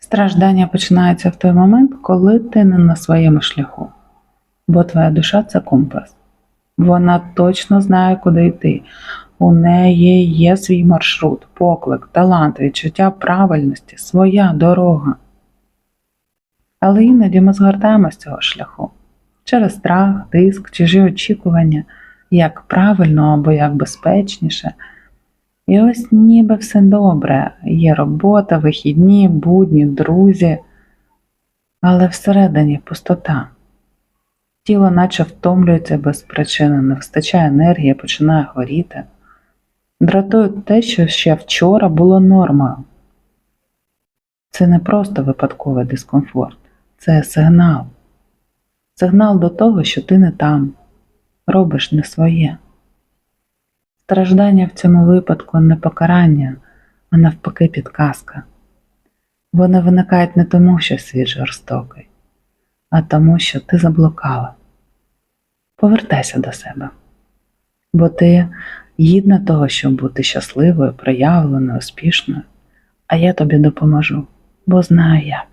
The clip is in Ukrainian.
Страждання починається в той момент, коли ти не на своєму шляху, бо твоя душа це компас. Вона точно знає, куди йти. У неї є свій маршрут, поклик, талант, відчуття правильності, своя дорога. Але іноді ми згортаємо з цього шляху через страх, тиск, чужі очікування, як правильно або як безпечніше. І ось ніби все добре, є робота, вихідні, будні, друзі, але всередині пустота. Тіло наче втомлюється без причини, не вистачає енергії, починає хворіти. Дратує те, що ще вчора було нормою. Це не просто випадковий дискомфорт, це сигнал. Сигнал до того, що ти не там, робиш не своє. Страждання в цьому випадку не покарання, а навпаки підказка. Вони виникають не тому, що світ жорстокий, а тому, що ти заблукала. Повертайся до себе, бо ти гідна того, щоб бути щасливою, проявленою, успішною, а я тобі допоможу, бо знаю як.